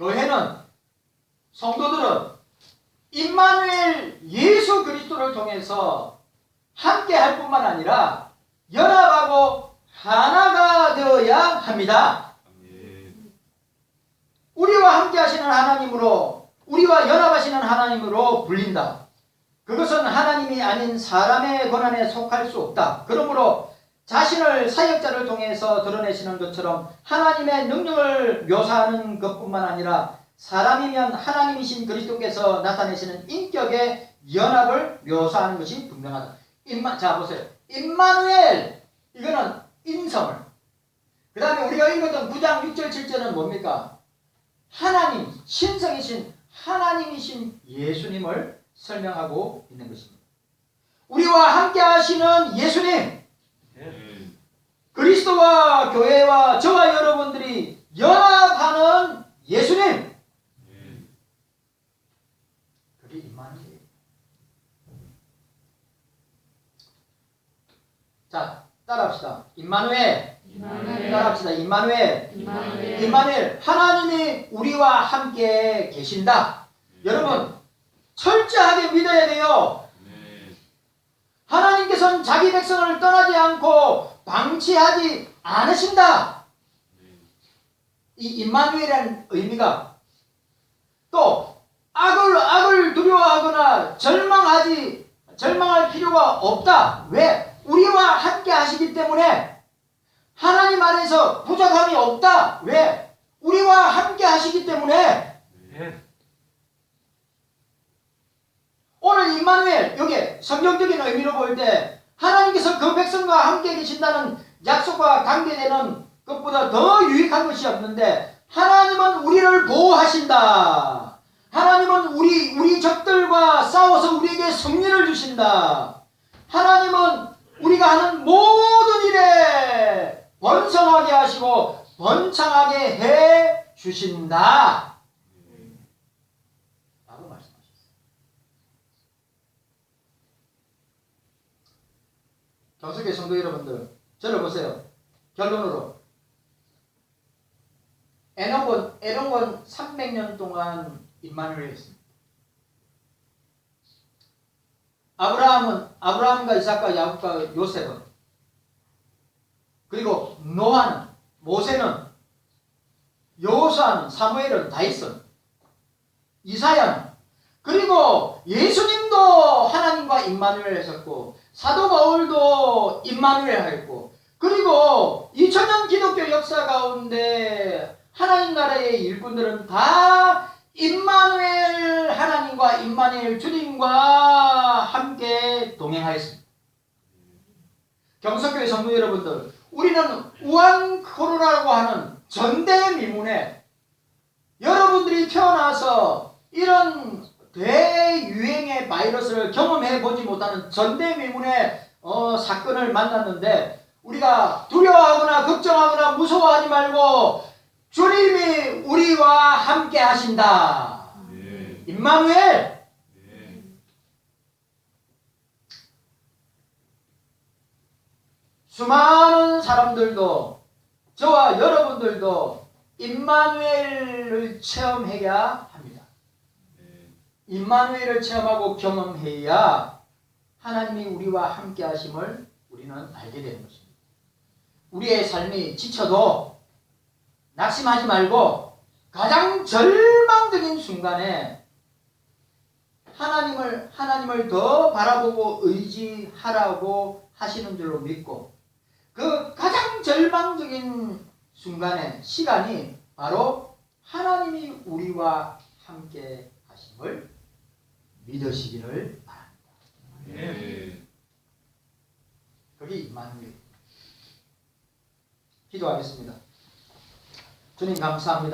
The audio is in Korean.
교회는 성도들은 임마누엘 예수 그리스도를 통해서 함께 할 뿐만 아니라 연합하고 하나가 되어야 합니다. 우리와 함께 하시는 하나님으로 우리와 연합하시는 하나님으로 불린다. 그것은 하나님이 아닌 사람의 권한에 속할 수 없다. 그러므로 자신을 사역자를 통해서 드러내시는 것처럼 하나님의 능력을 묘사하는 것뿐만 아니라 사람이면 하나님이신 그리스도께서 나타내시는 인격의 연합을 묘사하는 것이 분명하다. 임마, 자 보세요. 임마누엘 이거는 인성을. 그 다음에 우리가 읽었던 9장 6절 7절은 뭡니까? 하나님, 신성이신 하나님이신 예수님을 설명하고 있는 것입니다. 우리와 함께 하시는 예수님. 그리스도와 교회와 저와 여러분들이 연합하는 예수님. 그게 임마누엘. 자, 따라합시다. 임마누엘. 따라합시다. 임마누엘. 임마누엘. 하나님이 우리와 함께 계신다. 여러분, 철저하게 믿어야 돼요. 아멘. 하나님께서는 자기 백성을 떠나지 않고 방치하지 않으신다. 이 임마누엘이라는 의미가 또 악을 악을 두려워하거나 절망하지 절망할 필요가 없다. 왜? 우리와 함께 하시기 때문에 하나님 안에서 부족함이 없다. 왜? 우리와 함께 하시기 때문에 아멘. 오늘 임마누엘 여기 성경적인 의미로 볼 때 하나님께서 그 백성과 함께 계신다는 약속과 관계되는 것보다 더 유익한 것이 없는데 하나님은 우리를 보호하신다. 하나님은 우리 우리 적들과 싸워서 우리에게 승리를 주신다. 하나님은 우리가 하는 모든 일에 번성하게 하시고 번창하게 해 주신다. 라고 말씀하셨어요. 경석의 성도 여러분들, 저를 보세요. 결론으로. 에녹은, 에녹은 300년 동안 임마누엘 했습니다. 아브라함은, 아브라함과 이삭과 야곱과 요셉은, 그리고 노아는, 모세는, 여호수아는, 사무엘은, 다윗은, 이사야는, 그리고 예수님도 하나님과 임마누엘 하셨고, 사도 바울도 임마누엘 하였고 그리고 2000년 기독교 역사 가운데 하나님 나라의 일꾼들은 다 임마누엘 하나님과 임마누엘 주님과 함께 동행하였습니다. 경석교회 성도 여러분들, 우리는 우한 코로나라고 하는 전대미문에 여러분들이 태어나서 이런 대유행의 바이러스를 경험해 보지 못하는 전대미문의 어, 사건을 만났는데 우리가 두려워하거나 걱정하거나 무서워하지 말고 주님이 우리와 함께 하신다. 아멘. 임마누엘 아멘. 수많은 사람들도 저와 여러분들도 임마누엘을 체험해야. 임마누엘을 체험하고 경험해야 하나님이 우리와 함께 하심을 우리는 알게 되는 것입니다. 우리의 삶이 지쳐도 낙심하지 말고 가장 절망적인 순간에 하나님을 하나님을 더 바라보고 의지하라고 하시는 줄로 믿고 그 가장 절망적인 순간의 시간이 바로 하나님이 우리와 함께 하심을 믿으시기를 바랍니다. 아멘. 그게 임마누엘. 기도하겠습니다. 주님 감사합니다.